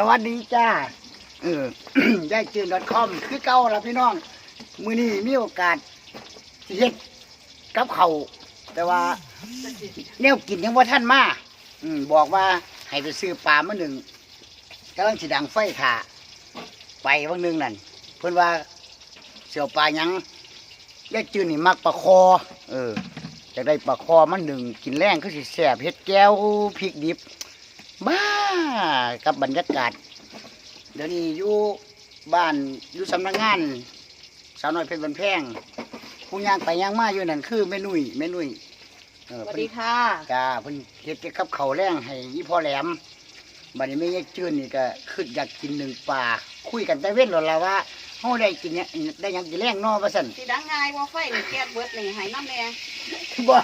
สวัสดีจ้า เออได้จืน .com คือเก่าละพี่น้อง มือนี้มีโอกาสสิเฮ็ดกับเขาวแต่ว่าแนวกินยังบ่าทันมาอืมบอกว่าให้ไปซื้อปลามาหนึ่งกำลังสิดังไฟถ่าไปวันหนึงนั่นเพิ่อนว่าเสี่ยวปลาหยังได้จืนนี่มักปลาคอ เออจะได้ปลาคอมาหนึ่งกินแรงคือสิแซ่บเฮ็ดแก้วพริกดิบ บ้า กับบรรยากาศ เดี๋ยวนี้อยู่บ้านอยู่สำนักงาน สาวน้อยเพชรบันแพงผู้ย่างไปย่างมาอยู่นั่นคือแม่นุ่ยแม่นุ่ยเออสวัสเพิ่น ดีค่ะ จ้าเพิ่นเฮ็ดกับข้าวแรงให้ยี่พ่อแหลมบัดนี้แม่ยายจื้นนี่ก็คืออยากกินหนึ่งปลาคุยกันแต่เว้นแล้วล่ะว่าเฮาได้กินเนี่ยได้หยังกินแรงเนอว่าซั่นสีดังง่ายว่าไฟนี่แก๊สเบิดนี่ให้น้ำแน่บ่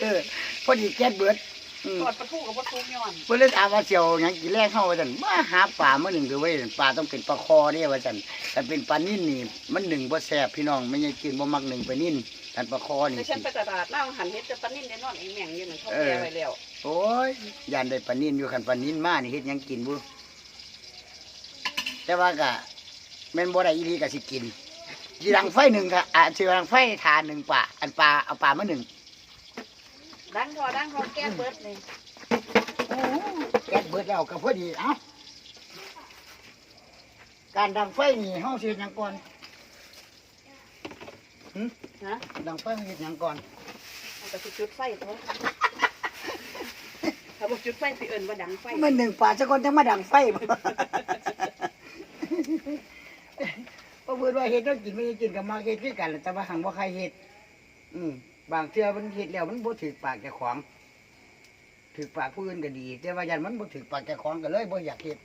เออพอดีแก๊สเบิด อืมตรวจประตูกับประตูย้อนเพิ่นเลยถามว่าเสี่ยวหยังกินแรงเฮาว่าซั่นมาหาปลามื้อหนึงคือไว้ปลาต้องเป็นปลาคอเด้ว่าซั่นแต่เป็นปลานิ่นนี่มันหนึ่งบ่แซ่บพี่น้องไม่ใช่กินบ่มักหนึ่งปลานิ่นแต่ปลาคอนี่แต่ฉันไปตลาดเล่าหันเฮ็ดจะปลานิ่นได้นอนเองแม่งอยู่นั่นเขาเออแก่ไว้แล้วโอ้ยยานได้ปลานิ่นอยู่คันปลานิ่นมานี่เฮ็ดหยังกินบ่แต่ว่าก็แม่นบ่ได้อีหลีก็สิกินสิดังไฟหนึ่งค่ะอะสิดังไฟทานหนึ่งปลาอันปลาเอาปลามาหนึ่ง ดังพอดังพอแก๊สเบิดนี่โอ้แก๊สเบิดแล้วก็พอดีเอ้าการดังไฟนี่เฮาสิเฮ็ดหยังก่อนฮะดังไฟเฮาเฮ็ดหยังก่อนเอาแต่สิจุดไฟตัวถ้าบอกจุดไฟสิเอิ้นว่าดังไฟมันหนึ่งป่าจะคนจะมาดังไฟบ่เพราะเพื่อนว่าเฮ็ดต้องกินไม่ได้กินกับมาเฮ็ดคือกันแหละแต่ว่าหังบ่ใครเฮ็ดอืม บางเทื่อมันเฮ็ดแล้วมันบ่ถือปากเจ้าของถือปากผู้อื่นก็ดี แต่ว่ายันมันบ่ถือปากเจ้าของก็เลยบ่อยากเฮ็ด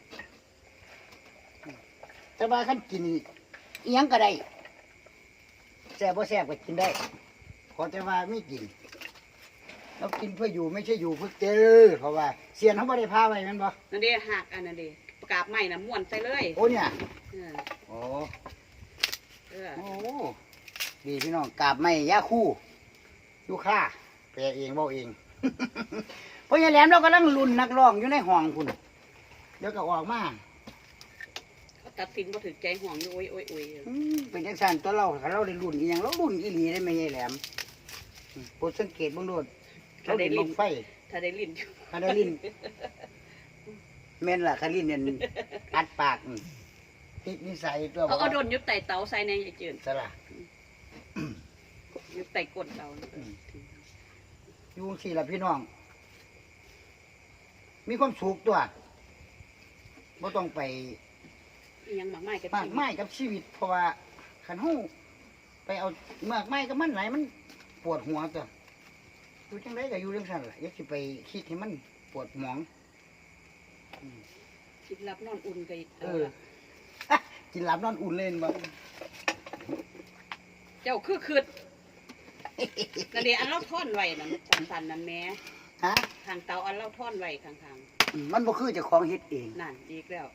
อืมแต่ว่าคันกินอีหยังก็ได้แซ่บบ่แซ่บก็กินได้ขอแต่ว่าไม่กินเรากินเพื่ออยู่ไม่ใช่อยู่เพื่อเจอเพราะว่าเสียนเขาไม่ได้พาไปแมันบ่นั่นเด้หักอันนั้นเด้ประกาศใหม่น่ะม้วนใส่เลยโอ้เนี่ยเออโอ้เออโอ้ดีพี่น้องกราบไม่ยาคู่ อยู่ค่าแปลเองเบาเอง เพราะยายแหลมเรากำลังลุ้นนักร้องอยู่ในห้องคุณเดี๋ยวก็ออกมาเขาตัดสินบ่ถึกใจห่วงอยู่โอ้ยโอ้ยโอ้ยอืมเป็นจังสันตัวเราถ้าเราได้ลุ้นอีหยังเราลุ้นอีหลีได้ไหมยายแหลมอืมโปรดสังเกตเบ้างโดดเราได้ลิ้นไฟถ้าได้ลิ้นอยู่คาได้ลิ้นแม่นล่ะคาลิ้นเนี่ยอัดปากอืมติดนิสัยตัวเอาเอาโดนยุดไต่เตาใส่ในไอ้เจินสละ ยุดไต่กดเตาอืมอยู่สี่ละพี่น้อง มีความสุขตัวบ่ต้องไปอิหยังหมากไม้กับมากไม้กับชีวิต เพราะว่าขันหูไปเอามากไม้กับมันไหลายมันปวดหัวตัวอยู่จังไดก็อยู่เรื่องสั้นล่ะอย่าสิไปคิดให้มันปวดหมอง คิดรับนอนอุ่นกับเออ กินหลับนอนอุ่นเล่นบ่เจ้าคือคืด นั่นเดียวอันเราท่อนไว้นั่นสันๆนั่นแหม่ฮะทางเตาอันเราท่อนไว้ข้างอืมมันบ่คือเจ้าของเฮ็ดเองๆนั่นอีกแล้ว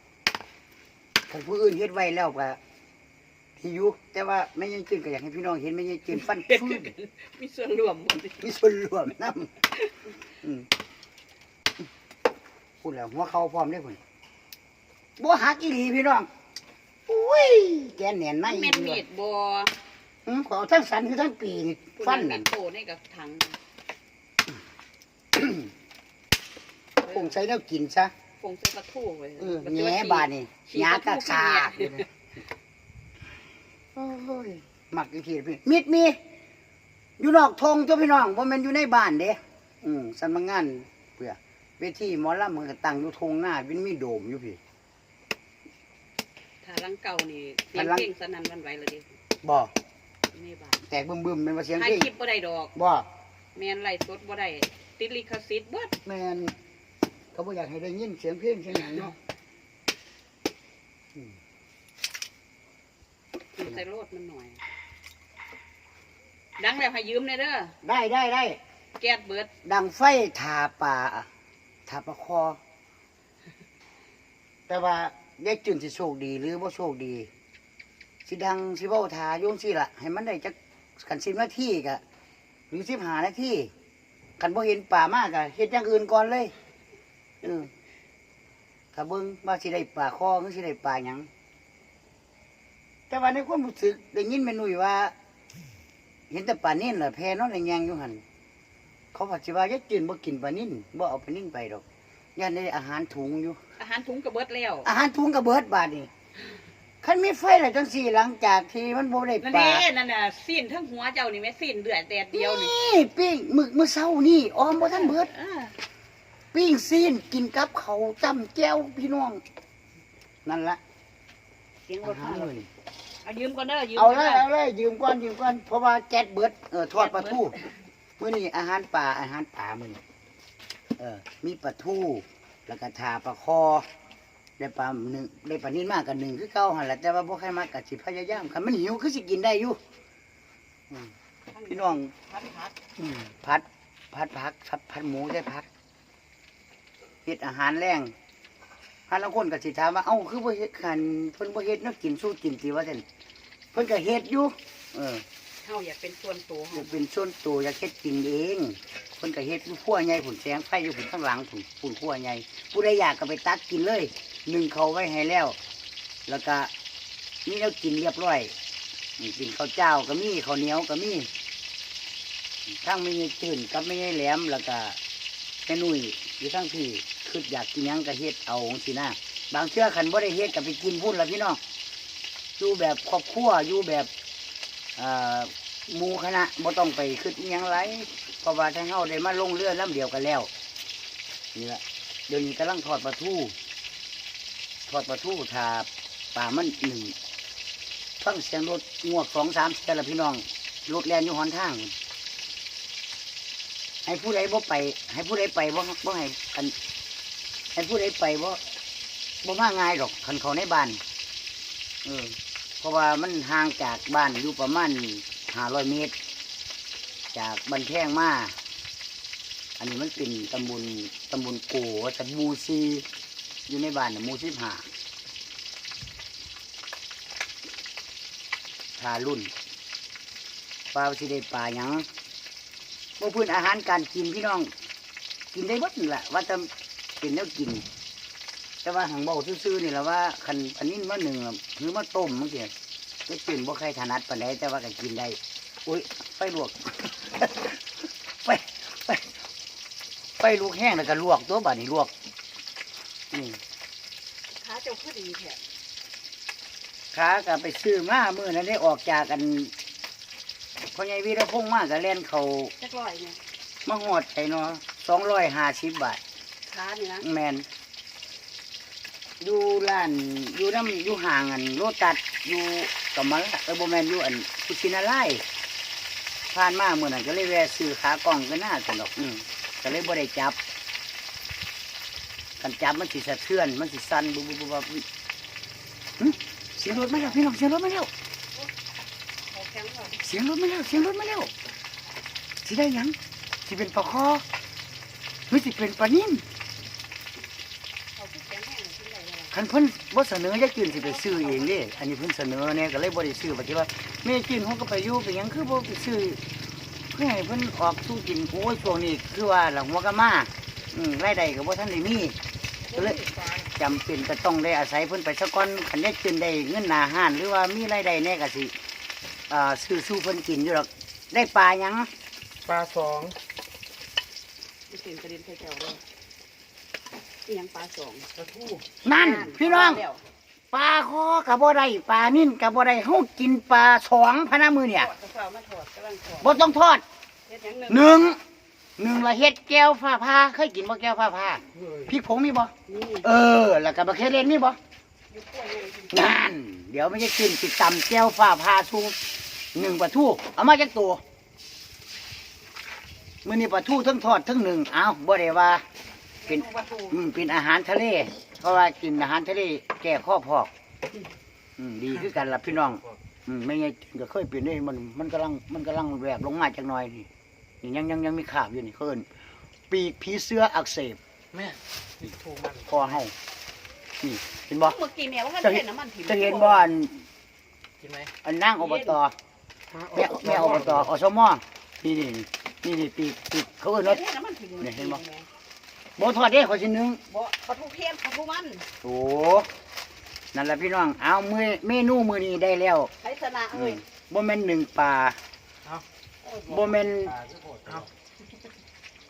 ถ้าผู้อื่นเฮ็ดไว้แล้วก็ที่อยู่แต่ว่าไม่ยังจืนก็อยากให้พี่น้องเห็นไม่ยังจืนฟันฟืนมีส่วนรวมหมดมีส่วนรวมนำอืมพูดแล้วหัวเขาพร้อมได้พุ่นบ่หักอีหลีพี่น้องอุ้ยแกนแหน่นในแม่นมีดบ่ อืมขอเอาทั้งสันคือทั้งปีนี่ฟันมีนั่นดโตในกับถังคงใส่แล้วกินซะฟงใส่ปลาทูไว้เออแหน่บาดนี่หยากะคาโอ้ยมักอีทีพี่มิดมีอยู่นอกทงเจ้าพี่น้องบ่แม่นอยู่ในบ้านเด้อืมสันมางานเพื่อเวทีหมอลำมันก็ตั้งอยู่ทงหน้าเป็นมีโดมอยู่พี่ถ้าหลังเก่านี่เสียถ้างหลังเพลงสนั่นหวันไหวเลยดิบ่ ในบ้านแตกบึมๆแม่นว่าเสียงถ่ายเพลงคลิปบ่ได้ดอก บ่แม่นไล่สดบ่ได้ติดลิขสิทธิ์เบิดแม่นเขาบ่อยากให้ได้ยินเสียงเพลงเสียงหยังเนาะใส่โลดมันหน่อย ดังแล้วให้ยืมเลยเด้อได้ได้ได้ แก๊สเบิดดังไฟทาป่าทาปลาคอ แต่ว่ายายจืนสิโชคดีหรือบ่โชคดี สิดังสิเว้าทาโยงสิล่ะให้มันได้จักกันสิบนาทีกะหรือสิบหานาทีคันบ่เห็นป่ามากอะเฮ็ดอย่างอื่นก่อนเลยเออคันถ้าเบิ่งว่าสิได้ปลาคอหรือสิได้ปลาหยังแต่ว่าในความรู้สึกได้ยินแม่นุ่ยว่า เห็นแต่ปลานิ่นล่ะแพนอนแยงอยู่หั่นเขาว่าสิว่าจะกินบ่กินปลานิ่นบ่เอาปลานิ่นไปดอกย่านได้อาหารถุงอยู่ อาหารถุงกระเบิดแล้ว อาหารถุงก็เบิดบาดนี่ คันมีไฟแล้วจังซี่หลังจากที่มันบ่ได้นั่นปลานี่นั่นน่ะสิ้นทั้งหัวเจ้านี่แม่สิ้นเดือดแดดเดียวนี่นี่ปิ้งมึกมื้อเช้านี่ออมบ่ทันเบิดอ่าปิ้งซีนกินกับเขาวจำแก้วพี่น้อง นั่นละเสียงรอาถหารมาเลยเอายืมก่อนเด้อยืมเอาก่นเลยด้เอาเลยยืมก่อนยืมก่อนเพราะว่าแก๊สเบิดเออทอดปลาทูมื้อนี้อาหารป่าอาหารป่ามื้อนี้เออมีปลาทูแล้วก็ทาปลาคอ ได้ปลาหนึ่งได้ปลานิ่นมากกันหนึ่งคือเก่าหั่นแหละแต่ว่าบ่ใครมากก็สิพยายามคันมันหิวคือสิกินได้อยู่อืมพี่น้องพัดพัดอืมพัดพัดผักพัดพัดหมูได้พักเฮ็ดอาหารแรงฮันละคนก็สิถามว่าเอ้าคือบ่เฮ็ดคันเพิ่นบ่เฮ็ดแนักกินสู้กินสิว่าซั่นเพิ่นก็เฮ็ดอยู่เออเฮาอยากเป็นส่วนตัวอเฮายากเป็นส่วนตัวอยากเฮ็ดกินเองเพิ่นก็เฮ็ดอยู่ครัวใหญ่ผุนแสงไฟอยู่ผุนข้างหลังผุนผุนครัวใหญ่ผู้ใดอยากก็ไปตักกินเลย หนึ่งเขาไว้ให้แล้ว แล้วก็มีแล้วกินเรียบร้อยกินข้าวเจ้าก็มีข้าวเหนียวก็มีทั้งไม่ใช่จื่นกับไม่ใช่แหลมแล้วก็แม่นุ่ยอยู่ทั้งพี่คืออยากกินยังก็เฮ็ดเอาของสินะบางเชื่อขันบ่ได้เฮ็ดก็ไปกินพุ่นละพี่น้องอยู่แบบครอบครัวอยู่แบบหมูคณะบ่ต้องไปขึ้นยังไรเพราะว่าถ้าเฮาได้มาลงเรือลำเดียวกันแล้วนี่แหละเดี๋ยวนี้กำลังทอดปลาทู ทอดปลาทูทาปลามันหนึ่งฟังเสียงรถงวกสองสามเสียละพี่น้องรถแลนอยู่หอนทาง ให้ผู้ใดบ่ไป ให้ผู้ใดไปบ่บ่ให้อันให้ผู้ใดไปบ่บ่มาง่ายหรอกคันเขาในบ้านเออเพราะว่ามันห่างจากบ้านอยู่ประมาณห้าร้อยเมตร จากบันแท่งมาอันนี้มันเป็นตำบลตำบลโกตำบลซี อยู่ในบ้านน่ะหมูสิบห้าทารุ่นปลาสิได้ปลาหยังบ่พื้นอาหารการกินพี่น้อง กินได้หมดนั่นแหละว่าจะเป็นแล้วกิน แต่ว่าหังเบาซื่อๆนี่แหละว่าคันอันนี้มาหนึ่งอะหรือมาต้มมั้งเสียก็กินบ่ใครถนัดปานใดแต่ว่าก็กินได้อุ้ยไฟลวก ไฟไฟไฟลวกแห้งแล้วก็ลวกตัวบัดนี้ลวก นี่ขาเจ้าคือดีแท้ขาก็ไปซื้อมามื้อนั้นได้ออกจากกันพ่อใหญ่วีรพงษ์มาก็แล่นเขาจักร้อยเนี่ยมาหอดไอ้เนาะ250บาท ขานี่นะแมนอยู่ร้านอยู่น้ำอยู่ห่างอันโลตัดอยู่กับมันเออโบแมนอยู่อันกุชินาไลยผ่านมาเมื่อนั้นก็เลยแวะซื้อขากล่องก็น่าสนุกอืมก็เลยบ่ได้จับ กันจับมันสิสะเทือน มันสิสั่นบุบบุบบุบบุบหึเสียงรถมาแล้วพี่น้องเสียงรถมาแล้วเสียงรถมาแล้วเสียงรถมาแล้วสิได้หยังสิเป็นปลาคอหรือสิเป็นปลานิ่มขันเพิ่นบ่เสนอจะกินสิไปซื้อเองเด้อันนี้เพิ่นเสนอเนี่ยก็เลยบ่ได้ซื้อปฏิว่าแม่กินเขาก็ไปอยู่ไปหยังคือบ่ไปซื้อเพื่อให้เพิ่นออกสู้กินโอ้ยช่วงนี้คือว่าหลังหัวกะมาอืมรายได้ก็บ่ทันได้มี ก็เลยจำเป็นก็ต้องได้อาศัยเพิ่นไปซะก่อนคันได้กินได้เงินหน้าห้าน หรือว่ามีรายได้แน่ก็สิอ่าซื้อสู้เพิ่นกินอยู่หรอกได้ปลาหยังปลาสองมันเป็นกระเด็นใส่เจ้าเลยอีหยังปลาสองปลาทูนั่นพี่น้องแล้วปลาคอกับบ่ได้ปลานิ่นกับบ่ได้เฮากินปลาสองพะนะมือเนี่ยทอดกระเพรามาถอดกำลังถอดบ่ต้องทอดเฮ็ดหยังหนึ่งหนึ่ง หนึ่งละเฮ็ดแก้วฟ้าผ้าเคยกินบ่แก้วฟ้าผ้าเฮ้ยพริกผงมีบ่นี่เออ แล้วก็บะเขือเทศมีบ่อยู่กล้วยนี่นั่นเดี๋ยวไม่ใช่กินสิตำแก้วฟ้าผ้าชูหนึ่งปลาทูเอามาจากตัวมื้อนี้ปลาทูทั้งทอดทั้งหนึ่งเอาบ่ได้ว่าเป็นมนูวัตถุอืมเป็นอาหารทะเล เพราะว่ากินอาหารทะเลแก้ข้อพอกอืมดีคือกันล่ะพี่น้องอืมไม่ไงก็เคยเปลี่ยนได้มันมันกำลังมันกำลังแหวกลงมาจากหน้อยนี่ นี่ยังยังยังมีขาบอยู่นี่เคินปีกผีเสื้ออักเสบแม่ติดทูมันคอเฮานี่เห็นบ่เมื่อกี้แม่ว่าจะเห็เห็นนน้ำมันถิ่มจะเห็นบ่อันกินไหมอันนั่งอบตแม่แม่อบตอสมนี่นี่นี่นี่ปีกปีกเขาเอิ้นว่าเห็นน้ำมันถิ่มเนี่ยเห็นบ่แบ่ทอดเด้ขอยสิหนึงบ่ปลาทูเพี้ยนปลาทูมันโอ้นั่นล่ะพี่น้อง เอามื้อเมนูมื้อนี้ได้แล้วไผสนะเอ้ยบ่แม่นหนึ่งปลาเอา บ่แม่นเอา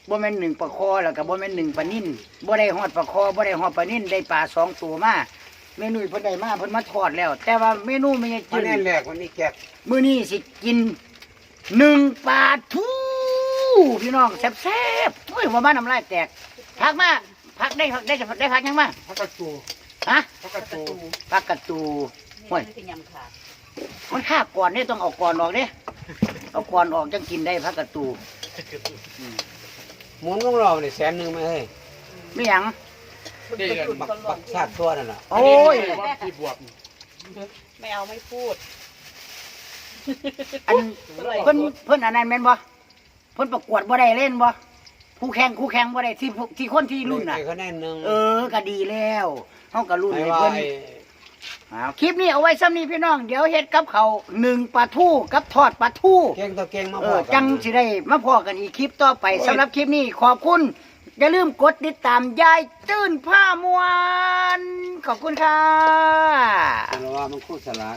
บ่แม่นหนึ่งปลาคอแล้วก็บ่แม่นหนึ่งปลานิ่นบ่ได้ฮอดปลาคอบ่ได้ฮอดปลานิ่นได้ปลาสองตัวมาเมนูเพิ่นได้มาเพิ่นมาทอดแล้ว แต่ว่าเมนูไม่ใช่อัจืนนี้ดแรกวันนี้แกะมื้อนี้สิกินหนึ่งปลาทูพี่น้องแซ่บๆโอ้ยว่ามาน้ำลายแตกพักมาพักได้พักได้ได้พักยังมาพักกระจูฮะพักกระจูพักกระตูโอ้ยนี่เป็นยำขาดมันฆ่าก่อนนี่ต้องเอาก่อนออกเด้ เอาก่อนออกจังกินได้พักกระตูหมุนของเราเนี่ยแสนหนึ่งไหมเฮ้ยไม่หยังเด็กบักบักชาติตัวนั่นน่ะโอ้ยว่าพี่บวบไม่เอาไม่พูด อันเพิ่นเพิ่นอันนั้นแม่นบ่เพิ่นประกวดบ่ได้เล่นบ่คู่แข่งคู่แข่งบ่ได้ที่ผู้ที่คนที่รุ่นน่ะได้คะแนนหนึ่งเออก็ดีแล้วเฮาก็รุ่นไอ้ให้ว่าเพิ่น ไอ้อ้าวคลิปนี้เอาไว้ซ้ำนี้พี่น้อง เดี๋ยวเฮ็ดกับเขาวหนึ่งปลาทูกับทอดปลาทูเก่งตัวเก่งมาเอพออกันจังสิได้มาพอกันอีกคลิปต่อไปสำหรับคลิปนี้ขอบคุณ อย่าลืมกดติดตามยายจื้นผ้ามวน ขอบคุณค่ะ แต่ว่ามันคู่สลาก